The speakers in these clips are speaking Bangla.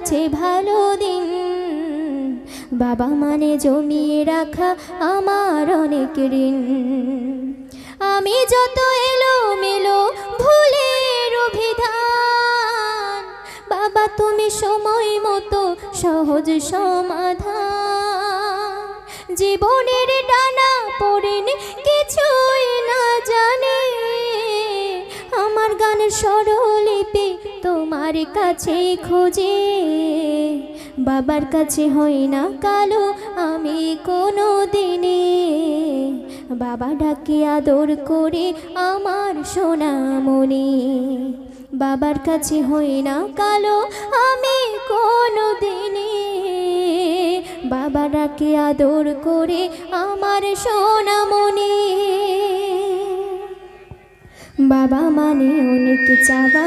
যাচ্ছে ভালো দিন। বাবা মানে জমিয়ে রাখা আমার অনেক ঋণ। আমি যত এলো মেলো ভুলের অভিধান, বাবা তুমি সময় মতো সহজ সমাধান। জীবনের ডানা পড়েন কিছুই না জানে, আমার গানের স্বরলিপি তোমার কাছে খোঁজে, বাবার কাছে হয় না কালো, আমি কোনো দিনে বাবা ডাকে আদর করে আমার সোনামণি বাবার কাছে হই না কালো, আমি কোনো দিনে বাবা ডাকে আদর করে আমার সোনামণি বাবা মানে অনেক চাওয়া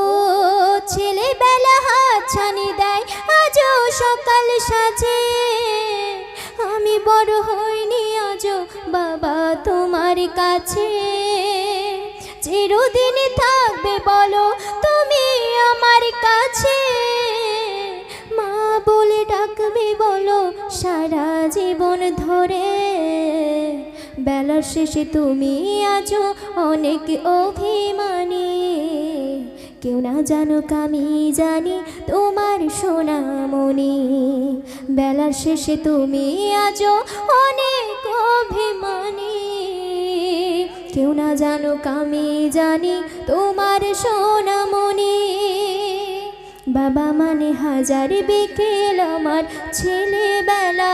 বড় হইনি আজও। বাবা তোমার কাছে চিরদিন থাকবে বলো তুমি আমার কাছে। মা বলে ডাকবে বলো সারা জীবন ধরে। বেলার শেষে তুমি আজও অনেক অভিমানী। কেউ না জানুক, আমি জানি তোমার সোনামণি। বেলার শেষে তুমি আজও অনেক অভিমানী। কেউ না জানুক, আমি জানি তোমার সোনামণি। বাবা মানে হাজার বিকেল আমার ছেলেবেলা।